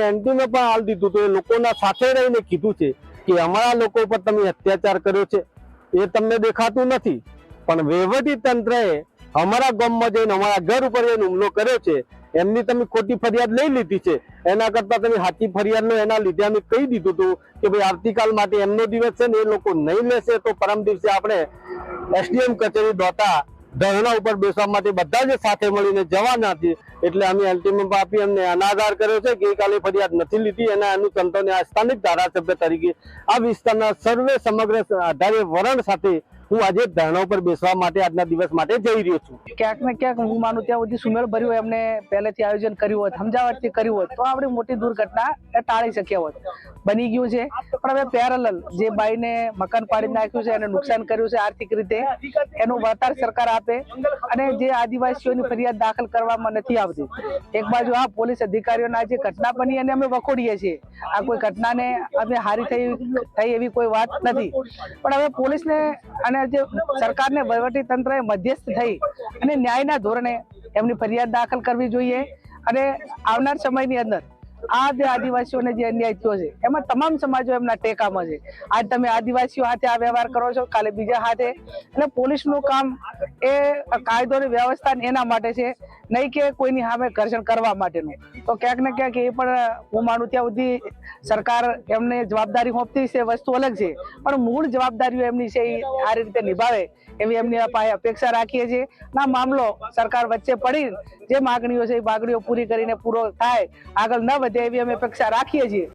એન્ટીને પણ હાલ દીધું તો એ લોકોના સાથે રહીને કીધું છે કે અમારા લોકો પર તમે અત્યાચાર કર્યો છે. એ તમને દેખાતું નથી. પણ વહીવટી તંત્રએ અમારા ગામમાં જઈને અમારા ઘર ઉપર જઈને હુમલો કર્યો છે. એમની તમે ખોટી ફરિયાદ લઈ લીધી છે. એના કરતા તમે સાચી ફરિયાદ એના લીધે અમે કહી દીધું હતું કે ભાઈ આવતીકાલ માટે એમનો દિવસ છે ને એ લોકો નહીં લેશે. તો પરમ દિવસે આપણે એસડીએમ કચેરી દોતા ધરણા ઉપર બેસવા માટે બધા જ સાથે મળીને જવાના હતી એટલે અમે અલ્ટિમેટ આપી અમને અનાગાર કર્યો છે. ગઈકાલે ફરિયાદ નથી લીધી એના તંત્રને આ સ્થાનિક ધારાસભ્ય તરીકે આ વિસ્તારના સર્વે સમગ્ર આધારે વરણ સાથે હું આજે ધરણા ઉપર બેસવા માટે આજના દિવસ માટે જઈ રહ્યો છું. ક્યાંક ને ક્યાંક હું માનું ત્યાં સુધી સુમેળ ભર્યું એમને પહેલેથી આયોજન કર્યું હોત સમજાવટથી કર્યું હોત તો આપણી મોટી દુર્ઘટના ટાળી શક્યા હોત બની ગયું છે. પણ હવે પેરેલલ જે બાઈને મકાન પાડી નાખ્યું છે, એને નુકસાન કર્યું છે, આર્થિક રીતે, એનું વળતર સરકાર આપે. અને જે આદિવાસીઓની ફરિયાદ દાખલ કરવામાં નથી આવતી. એક બાજુ આ પોલીસ અધિકારીઓના જે ઘટના બની એને અમે વખોડીએ છીએ. આ કોઈ ઘટનાને અમે હારી થઈ થઈ એવી કોઈ વાત નથી. પણ હવે પોલીસને અને જે સરકારને વહીવટી તંત્રએ મધ્યસ્થ થઈ અને ન્યાયના ધોરણે એમની ફરિયાદ દાખલ કરવી જોઈએ. અને આવનાર સમયની અંદર આ જે આદિવાસીઓને જે અન્યાય થયો છે, એમાં તમામ સમાજો એમના ટેકામાં છે. આજ તમે આદિવાસીઓ હાથે આ વ્યવહાર કરો છો, કાલે બીજા હાથે. એટલે પોલીસનું કામ એ કાયદોની વ્યવસ્થા એના માટે છે. નહીં કે કોઈની સામે ઘર્ષણ કરવા માટેનું. તો ક્યાંક ને ક્યાંક એ પણ હું માનું ત્યાં સુધી સરકાર એમને જવાબદારી સોંપતી છે, વસ્તુ અલગ છે. પણ મૂળ જવાબદારીઓ એમની છે, એ આ રીતે નિભાવે એવી એમની પાસે અપેક્ષા રાખીએ છીએ. ના, મામલો સરકાર વચ્ચે પડી, જે માગણીઓ છે એ માગણીઓ પૂરી કરીને પૂરો થાય, આગળ ન વધે એવી અમે અપેક્ષા રાખીએ છીએ.